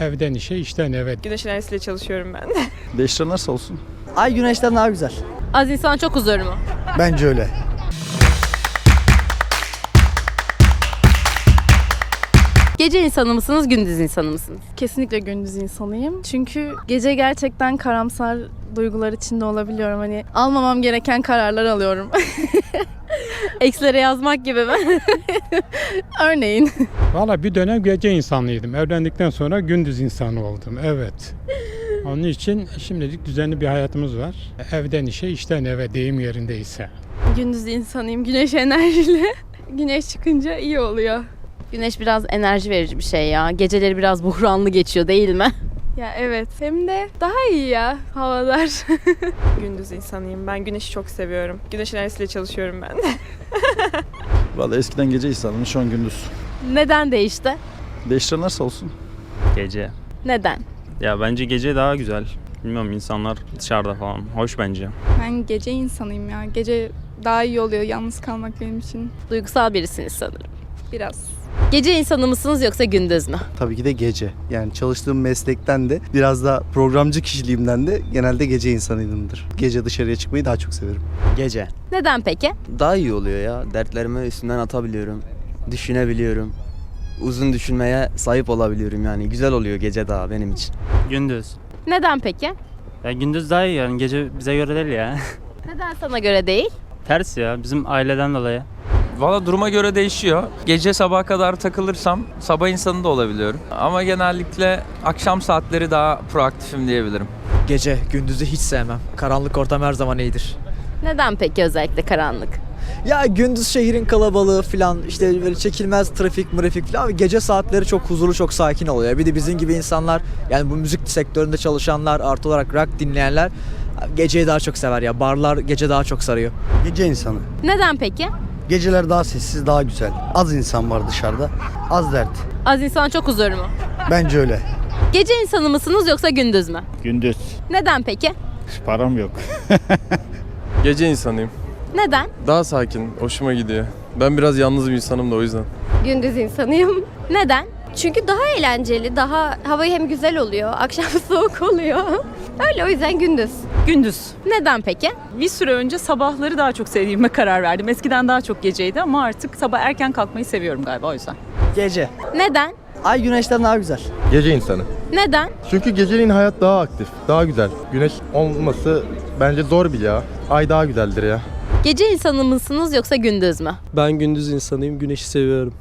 Evden işe, işten eve. Güneş enerjisiyle çalışıyorum ben. Değiştirenlerse olsun. Ay güneşten daha güzel. Az insan çok huzurlu mu? Bence öyle. Gece insanı mısınız, gündüz insanı mısınız? Kesinlikle gündüz insanıyım. Çünkü gece gerçekten karamsar duygular içinde olabiliyorum. Hani almamam gereken kararlar alıyorum. Ekslere yazmak gibi mi? Örneğin. Valla bir dönem gece insanlıydım. Evlendikten sonra gündüz insanı oldum. Evet. Onun için şimdilik düzenli bir hayatımız var. Evden işe, işten eve deyim yerindeyse. gündüz insanıyım. Güneş enerjili. Güneş çıkınca iyi oluyor. Güneş biraz enerji verici bir şey ya. Geceleri biraz buhranlı geçiyor değil mi? Ya evet. Hem de daha iyi ya havalar. Gündüz insanıyım. Ben güneşi çok seviyorum. Güneş enerjisiyle çalışıyorum ben. Vallahi eskiden gece insanım, şu an gündüz. Neden değişti? Değiştirenlerse olsun. Gece. Neden? Ya bence gece daha güzel. Bilmiyorum insanlar dışarıda falan. Hoş bence. Ben gece insanıyım ya. Gece daha iyi oluyor yalnız kalmak benim için. Duygusal birisiniz sanırım. Biraz. Gece insanı mısınız yoksa gündüz mü? Tabii ki de gece. Yani çalıştığım meslekten de biraz da programcı kişiliğimden de genelde gece insanıyımdır. Gece dışarıya çıkmayı daha çok severim. Gece. Neden peki? Daha iyi oluyor ya. Dertlerimi üstünden atabiliyorum. Düşünebiliyorum. Uzun düşünmeye sahip olabiliyorum yani. Güzel oluyor gece daha benim için. Gündüz. Neden peki? Ya gündüz daha iyi yani gece bize göre değil ya. Neden sana göre değil? Ters ya bizim aileden dolayı. Valla duruma göre değişiyor. Gece sabaha kadar takılırsam sabah insanı da olabiliyorum. Ama genellikle akşam saatleri daha proaktifim diyebilirim. Gece. Gündüzü hiç sevmem. Karanlık ortam her zaman iyidir. Neden peki özellikle karanlık? Ya gündüz şehrin kalabalığı falan işte böyle çekilmez trafik mırafik falan. Ama Gece saatleri çok huzurlu çok sakin oluyor. Bir de bizim gibi insanlar yani bu müzik sektöründe çalışanlar artı olarak rock dinleyenler geceyi daha çok sever ya. Barlar gece daha çok sarıyor. Gece insanı. Neden peki? Geceler daha sessiz, daha güzel. Az insan var dışarıda. Az dert. Az insan çok huzurlu mu? Bence öyle. Gece insanı mısınız yoksa gündüz mü? Gündüz. Neden peki? Param yok. Gece insanıyım. Neden? Daha sakin, hoşuma gidiyor. Ben biraz yalnız bir insanım da o yüzden. Gündüz insanıyım. Neden? Çünkü daha eğlenceli, daha havayı hem güzel oluyor, akşam soğuk oluyor. Öyle o yüzden gündüz. Gündüz. Neden peki? Bir süre önce sabahları daha çok sevdiğime karar verdim. Eskiden daha çok geceydi ama artık sabah erken kalkmayı seviyorum galiba o yüzden. Gece. Neden? Ay güneşten daha güzel. Gece insanı. Neden? Çünkü geceliğin hayat daha aktif, daha güzel. Güneş olması bence zor bile ya. Ay daha güzeldir ya. Gece insanı mısınız yoksa gündüz mü? Ben gündüz insanıyım. Güneşi seviyorum.